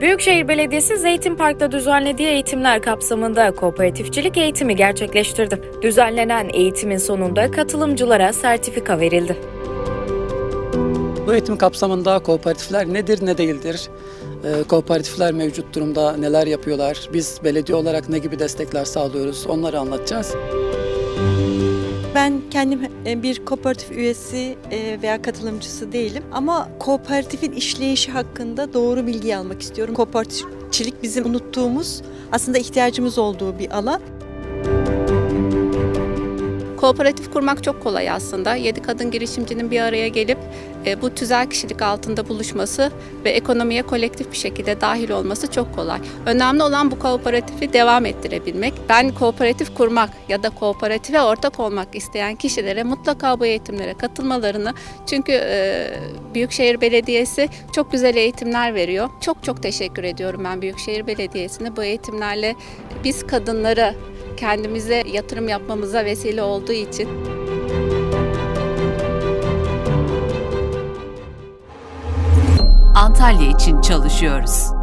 Büyükşehir Belediyesi Zeytin Park'ta düzenlediği eğitimler kapsamında kooperatifçilik eğitimi gerçekleştirdi. Düzenlenen eğitimin sonunda katılımcılara sertifika verildi. Bu eğitim kapsamında kooperatifler nedir ne değildir? Ee, kooperatifler mevcut durumda neler yapıyorlar? Biz belediye olarak ne gibi destekler sağlıyoruz? Onları anlatacağız. Ben kendim e, bir kooperatif üyesi e, veya katılımcısı değilim ama kooperatifin işleyişi hakkında doğru bilgi almak istiyorum. Kooperatifçilik bizim unuttuğumuz, aslında ihtiyacımız olduğu bir alan. Kooperatif kurmak çok kolay aslında. 7 kadın girişimcinin bir araya gelip e, bu tüzel kişilik altında buluşması ve ekonomiye kolektif bir şekilde dahil olması çok kolay. Önemli olan bu kooperatifi devam ettirebilmek. Ben kooperatif kurmak ya da kooperatife ortak olmak isteyen kişilere mutlaka bu eğitimlere katılmalarını çünkü e, Büyükşehir Belediyesi çok güzel eğitimler veriyor. Çok çok teşekkür ediyorum ben Büyükşehir Belediyesi'ne bu eğitimlerle biz kadınları kendimize yatırım yapmamıza vesile olduğu için Antalya için çalışıyoruz.